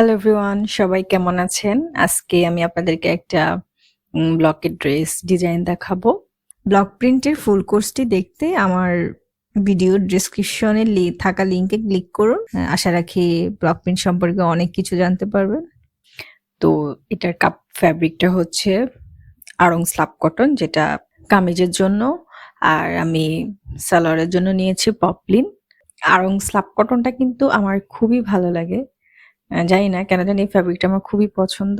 Hello everyone সবাই কেমন আছেন? আজকে আমি আপনাদেরকে একটা ব্লকের ড্রেস ডিজাইন দেখাবো। ব্লক প্রিন্টের ফুল কোর্সটি দেখতে আমার ভিডিও ডিসক্রিপশনে থাকা লিঙ্কে ক্লিক করুন। আশা রাখি ব্লক প্রিন্ট সম্পর্কে অনেক কিছু জানতে পারবেন। তো এটার কাপ ফ্যাব্রিকটা হচ্ছে আড়ং স্লাব কটন যেটা কামিজের জন্য, আর আমি সালোয়ারের জন্য নিয়েছি পপলিন আড়ং স্লাব কটনটা কিন্তু আমার খুবই ভালো লাগে। জানি না কেন জানি এই ফ্যাব্রিকটা আমার খুবই পছন্দ।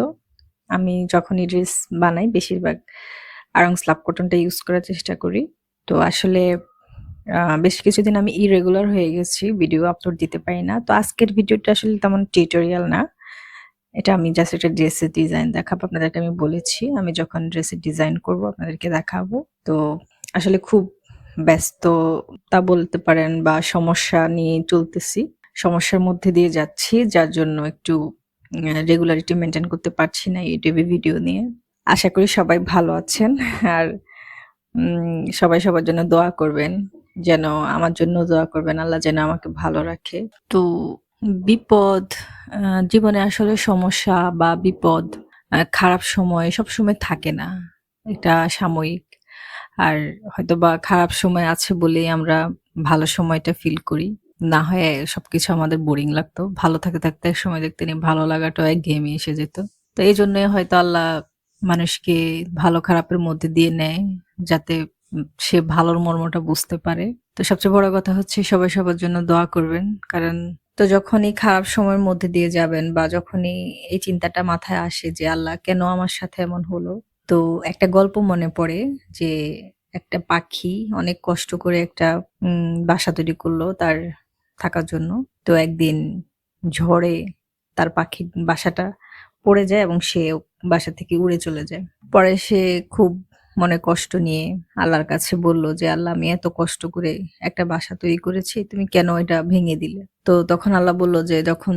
আমি যখনই ড্রেস বানাই, বেশিরভাগ আড়ং স্লাব কটনটা ইউজ করার চেষ্টা করি। তো আসলে বেশ কিছুদিন আমি ইরেগুলার হয়ে গেছি ভিডিও আপলোড দিতে পারি না। তো আজকের ভিডিওটা আসলে তেমন টিউটোরিয়াল না। এটা আমি জাস্ট একটা ড্রেসের ডিজাইন দেখাবো, আপনাদেরকে আমি বলেছি। আমি যখন ড্রেসের ডিজাইন করব, আপনাদেরকে দেখাবো। তো আসলে খুব ব্যস্ততা বলতে পারেন বা সমস্যা নিয়ে চলতেছি। সমস্যার মধ্যে দিয়ে যাচ্ছি, যার জন্য একটু রেগুলারিটি মেনটেন করতে পারছি না ইউটিউবে ভিডিও নিয়ে। আশা করি সবাই ভালো আছেন আর সবাই সবার জন্য দোয়া করবেন, যেন আমার জন্য দোয়া করবেন, আল্লাহ যেন আমাকে ভালো রাখে। তো বিপদ জীবনে আসলে সমস্যা বা বিপদ খারাপ সময় সব সময় থাকে না, এটা সাময়িক। আর হয়তো বা খারাপ সময় আছে বলেই আমরা ভালো সময়টা ফিল করি। না হয় সবকিছু আমাদের বোরিং লাগতো। ভালো থাকতে থাকতে এক সময় দেখতে নিয়ে ভালো লাগাটাও গেমে এসে যেত। তো এই জন্যই হয়তো আল্লাহ মানুষকে ভালো খারাপের মধ্যে দিয়ে নেয় যাতে সে ভালোর মর্মটা বুঝতে পারে। তো সবচেয়ে বড় কথা হচ্ছে সবাই সবার জন্য দোয়া করবেন। কারণ তো যখনই খারাপ সময়ের মধ্যে দিয়ে যাবেন বা যখনই এই চিন্তাটা মাথায় আসে যে আল্লাহ কেন আমার সাথে এমন হলো তো একটা গল্প মনে পড়ে যে একটা পাখি অনেক কষ্ট করে একটা উম, বাসা তৈরি করল। তার থাকার জন্য। তো একদিন ঝড়ে তার পাখি বাসাটা পড়ে যায় এবং সে বাসা থেকে উড়ে চলে যায়। পরে সে খুব মনে কষ্ট নিয়ে আল্লাহর কাছে বলল যে, আল্লাহ, আমি এত কষ্ট করে একটা বাসা তৈরি করেছি, তুমি কেন এটা ভেঙে দিলে? তো তখন আল্লাহ বলল যে, যখন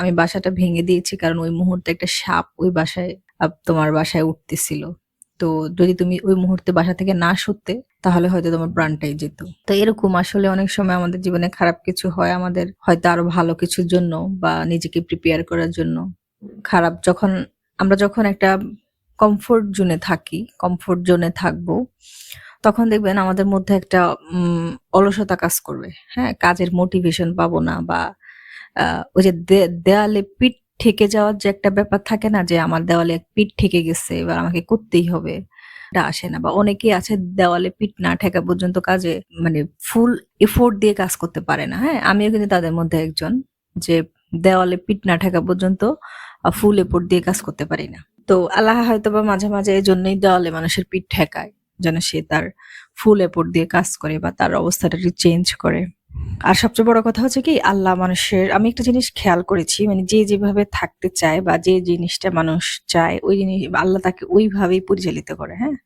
আমি বাসাটা ভেঙে দিয়েছি, কারণ ওই মুহূর্তে একটা সাপ ওই বাসায় তোমার বাসায় উঠতেছিল। তো যদি তুমি ওই মুহূর্তে বাসা থেকে না সরতে, তাহলে হয়তো তোমার প্রাণটাই যেত। তো এরকম আসলে অনেক সময় আমাদের জীবনে খারাপ কিছু হয় আমাদের হয়তো আরও ভালো কিছুর জন্য বা নিজেকে প্রিপেয়ার করার জন্য। খারাপ যখন, আমরা যখন একটা কমফোর্ট জোনে থাকি কমফোর্ট জোনে থাকব, তখন দেখবেন আমাদের মধ্যে একটা অলসতা কাজ করবে। হ্যাঁ কাজের মোটিভেশন পাবো না বা ওই যে দেয়ালে পিঠ ঠেকে যাওয়ার যে একটা ব্যাপার থাকে না যে আমার দেওয়ালে এক পিঠ ঠেকে গেছে, এবার আমাকে করতেই হবে। আসে না বা অনেকেই আছে দেওয়ালে পিঠ না ঠেকা পর্যন্ত কাজে মানে ফুল এফোর্ট দিয়ে কাজ করতে পারে না হ্যাঁ? আমিও কিন্তু তাদের মধ্যে একজন যে দেওয়ালে পিঠ না ঠেকা পর্যন্ত ফুল এফোর্ট দিয়ে কাজ করতে পারি না। তো আল্লাহ হয়তো বা মাঝে মাঝে এই জন্যই দেওয়ালে মানুষের পিঠ ঠেকায়, যেন সে তার ফুল এফোর্ট দিয়ে কাজ করে বা তার অবস্থাটা চেঞ্জ করে। আর সবচেয়ে বড় কথা হচ্ছে কি, আল্লাহ মানুষের, আমি একটা জিনিস খেয়াল করেছি মানে যে যেভাবে থাকতে চায় বা যে জিনিসটা মানুষ চায়, ওই জিনিস, আল্লাহ তাকে ওইভাবেই পরিচালিত করে হ্যাঁ?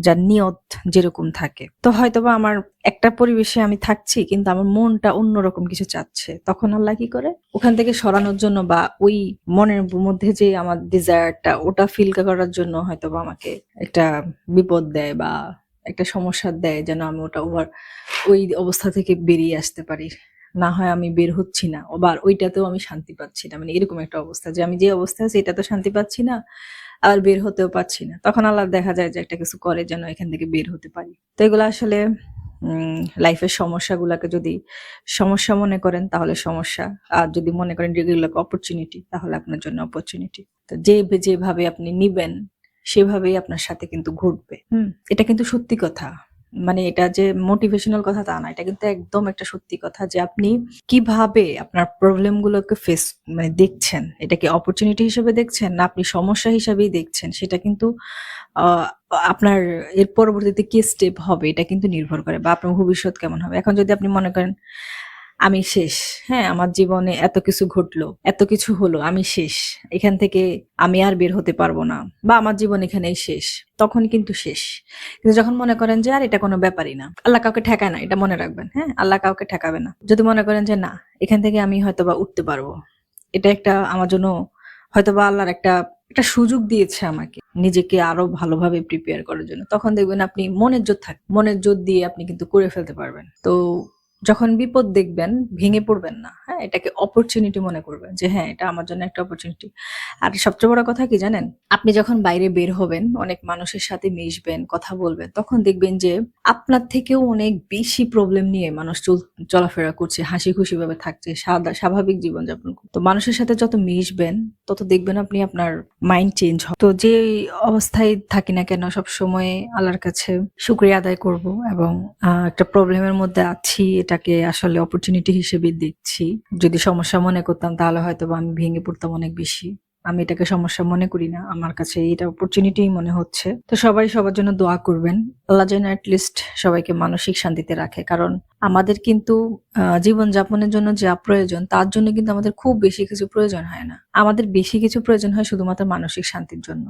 যার নিয়ত যেরকম থাকে। তো হয়তোবা আমার একটা পরিবেশে আমি থাকছি, কিন্তু আমার মনটা অন্যরকম কিছু চাচ্ছে। তখন আল্লাহ কি করে? ওখান থেকে সরানোর জন্য বা ওই মনের মধ্যে যে আমার ডিজায়ারটা ওটা ফিল করার জন্য হয়তোবা আমাকে একটা বিপদ দেয় বা একটা সমস্যা দেয় যেন আমি ওটা ওভার ওই অবস্থা থেকে বেরিয়ে আসতে পারি। না হয় আমি বের হচ্ছি না, আবার ওইটাতেও আমি শান্তি পাচ্ছি না। মানে এরকম একটা অবস্থা যে আমি যে অবস্থায় আছি এটা তো শান্তি পাচ্ছি না আর বের হতেও পারছি না। তখন আল্লাহ দেখা যায় যে একটা কিছু করে যেন এখান থেকে বের হতে পারি। তো এগুলো আসলে লাইফের সমস্যাগুলোকে যদি সমস্যা মনে করেন, তাহলে সমস্যা। আর যদি মনে করেন এগুলোকে অপরচুনিটি তাহলে আপনার জন্য অপরচুনিটি তো যে যেভাবে আপনি নিবেন সেভাবেই আপনার সাথে কিন্তু ঘটবে। হুম। এটা কিন্তু সত্যি কথা। মানে এটা যে মোটিভেশনাল কথা তা না এটা কিন্তু একদম একটা সত্যি কথা যে আপনি কীভাবে আপনার প্রবলেম গুলোকে ফেস মানে দেখছেন এটাকে অপরচুনিটি হিসেবে দেখছেন না আপনি সমস্যা হিসেবেই দেখছেন সেটা কিন্তু আহ, আপনার এর পরবর্তীতে কি স্টেপ হবে এটা কিন্তু নির্ভর করে বা আপনার ভবিষ্যৎ কেমন হবে। এখন যদি আপনি মনে করেন আমি শেষ। হ্যাঁ আমার জীবনে এত কিছু ঘটলো, এত কিছু হলো, আমি শেষ। এখান থেকে আমি আর বের হতে পারব না বা আমার জীবন এখানেই শেষ, তখন কিন্তু শেষ। কিন্তু যখন মনে করেন যে আর এটা কোনো ব্যাপারই না, আল্লাহ কাউকে ঠেকায় না, এটা মনে রাখবেন হ্যাঁ? আল্লাহ কাউকে ঠেকাবে না। যদি মনে করেন যে না, এখান থেকে আমি হয়তো বা উঠতে পারব। এটা একটা আমার জন্য হয়তো বা আল্লাহর একটা একটা সুযোগ দিয়েছে আমাকে, নিজেকে আরও ভালোভাবে প্রিপেয়ার করার জন্য। তখন দেখবেন আপনি মনের জোর থাক, মনের জোর দিয়ে আপনি কিন্তু করে ফেলতে পারবেন। তো যখন বিপদ দেখবেন, ভেঙে পড়বেন না। হ্যাঁ এটাকে অপরচুনিটি মনে করবেন যে হ্যাঁ এটা আমার জন্য একটা অপরচুনিটি আর সবচেয়ে বড় কথা কি জানেন? আপনি যখন বাইরে বের হবেন, অনেক মানুষের সাথে মিশবেন, কথা বলবেন, তখন দেখবেন যে, আপনার থেকেও অনেক বেশি প্রবলেম নিয়ে মানুষ চল- চলাফেরা করছে হাসি খুশি ভাবে থাকছে স্বাভাবিক জীবনযাপন। তো মানুষের সাথে যত মিশবেন, তত দেখবেন আপনি আপনার মাইন্ড চেঞ্জ হবে। তো যে অবস্থায় থাকি না কেন সব সময় আল্লাহর কাছে শুক্রিয়া আদায় করব এবং একটা প্রবলেমের মধ্যে আছি এটাকে আসলে অপরচুনিটি হিসেবে দেখছি। যদি সমস্যা মনে করতাম, তাহলে হয়তো আমি ভেঙে পড়তাম অনেক বেশি। আমি এটাকে সমস্যা মনে করি না। আমার কাছে এটা অপরচুনিটি মনে হচ্ছে। তো সবাই সবার জন্য দোয়া করবেন। আল্লাহ যেন লিস্ট সবাইকে মানসিক শান্তিতে রাখে। কারণ আমাদের কিন্তু জীবন যাপনের জন্য যা প্রয়োজন, তার জন্য কিন্তু আমাদের খুব বেশি কিছু প্রয়োজন হয় না। আমাদের বেশি কিছু প্রয়োজন হয় শুধুমাত্র মানসিক শান্তির জন্য।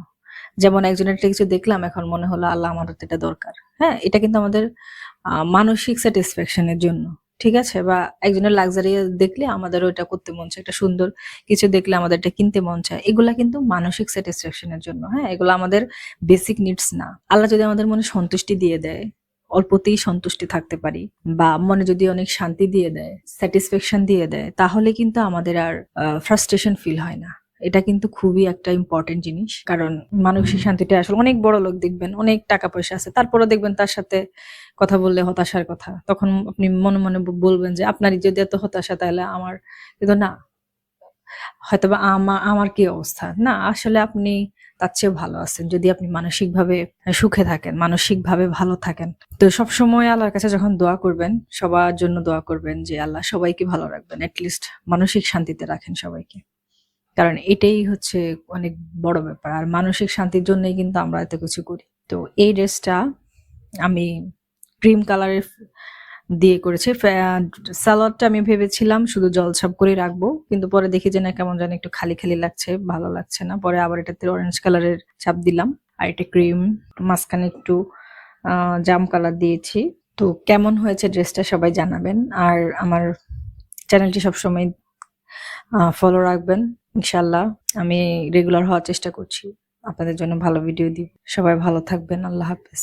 যেমন একজনের একটা কিছু দেখলাম, এখন মনে হলো আল্লাহ আমার এটা দরকার। হ্যাঁ এটা কিন্তু আমাদের মানসিক স্যাটিসফ্যাকশনের জন্য, ঠিক আছে? বা একজনের লাক্সারি দেখলে আমাদের ওটা করতে মন চায়, একটা সুন্দর কিছু দেখলে আমাদের এটা কিনতে মন চায়। এগুলা কিন্তু মানসিক স্যাটিসফ্যাকশনের জন্য হ্যাঁ? এগুলো আমাদের বেসিক নিডস না। আল্লাহ যদি আমাদের মনে সন্তুষ্টি দিয়ে দেয়, অল্পতেই সন্তুষ্টি থাকতে পারি, বা মনে যদি অনেক শান্তি দিয়ে দেয় স্যাটিসফ্যাকশন দিয়ে দেয়, তাহলে কিন্তু আমাদের আর ফ্রাস্ট্রেশন ফিল হয় না। এটা কিন্তু খুবই একটা ইম্পর্টেন্ট জিনিস। কারণ মানসিক শান্তিটা আসলে অনেক বড় লোক দেখবেন, অনেক টাকা পয়সা আছে তারপরে দেখবেন তার সাথে কথা বললে হতাশার কথা। তখন আপনি মনে মনে বলবেন যে, আপনারই যদি এত হতাশা, তাহলে আমার কিন্তু না। হয়তোবা আমার আমার কি অবস্থা? না, আসলে আপনি তার চেয়েও ভালো আছেন। যদি আপনি মানসিকভাবে সুখে থাকেন, মানসিকভাবে ভালো থাকেন। তো সব সময় আল্লাহর কাছে যখন দোয়া করবেন, সবার জন্য দোয়া করবেন যে, আল্লাহ সবাইকে ভালো রাখবেন। লিস্ট মানসিক শান্তিতে রাখেন সবাইকে। কারণ এটাই হচ্ছে অনেক বড় ব্যাপার। আর মানসিক শান্তির জন্যই কিন্তু আমরা এত কিছু করি। তো এই ড্রেসটা আমি ক্রিম কালারের দিয়ে করেছি। স্যালাডটা আমি ভেবেছিলাম শুধু জলছাপ করে রাখব, কিন্তু পরে দেখি যে না, কেমন যেন একটু খালি খালি লাগছে, ভালো লাগছে না। পরে আবার এটাতে অরেঞ্জ কালারের ছাপ দিলাম। আর এটা ক্রিম, মাঝখানে একটু জাম কালার দিয়েছি। তো কেমন হয়েছে ড্রেসটা সবাই জানাবেন। আর আমার চ্যানেলটি সবসময় ফলো রাখবেন ইনশাল্লাহ আমি রেগুলার হওয়ার চেষ্টা করছি। আপনাদের জন্য ভালো ভিডিও দিব। সবাই ভালো থাকবেন। আল্লাহ হাফেজ।